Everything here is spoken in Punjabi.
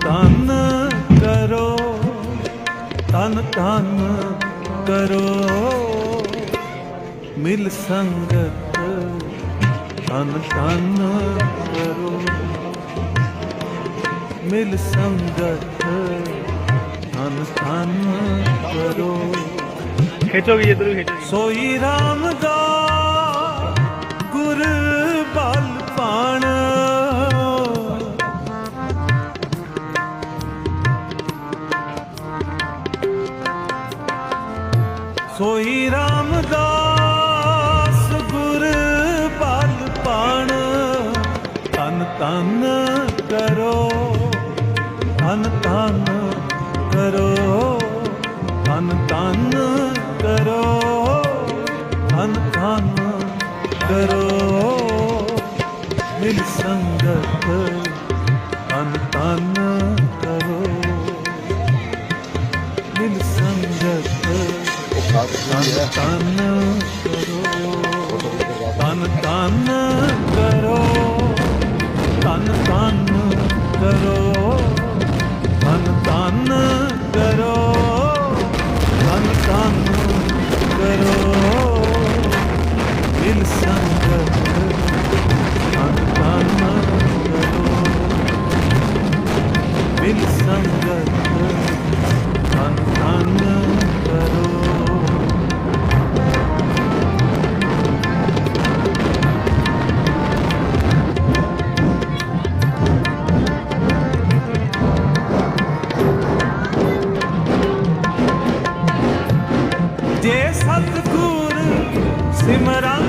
ਤਨ ਕਰੋ ਤਨ ਤਨ ਕਰੋ। ਮਿਲ ਸੰਗਤ ਤਨ ਤਨ ਕਰੋ। ਮਿਲ ਸੰਗਤ ਤਨ ਤਨ ਕਰੋ। ਖਿੱਚੋਗੇ ਜੀ ਇਧਰ ਖਿੱਚੋ। ਸੋਈ ਰਾਮ ਦਾ ਸੋਈ ਰਾਮਦਾਸ ਗੁਰ ਬਲ ਪਾਣ। ਤਨ ਤਨ ਕਰੋ ਤਨ ਤਨ ਕਰੋ ਤਨ ਤਨ ਕਰੋ ਤਨ ਤਨ ਕਰੋ। ਮਿਲ ਸੰਗਤ ਤਨ ਤਨ ਕਰੋ ਤਨ ਤਨ ਕਰੋ ਤਨ ਤਨ ਕਰੋ ਤਨ ਤਨ ਕਰੋ ਤਨ ਤਨ ਕਰੋ ਮਿਲ ਸੰਗਤ ਤਨ ਤਨ ਕਰੋ ਮਿਲ ਸੰਗਤ ਤਨ ਤਨ ਸਤਗੁਰ ਸਿਮਰਨ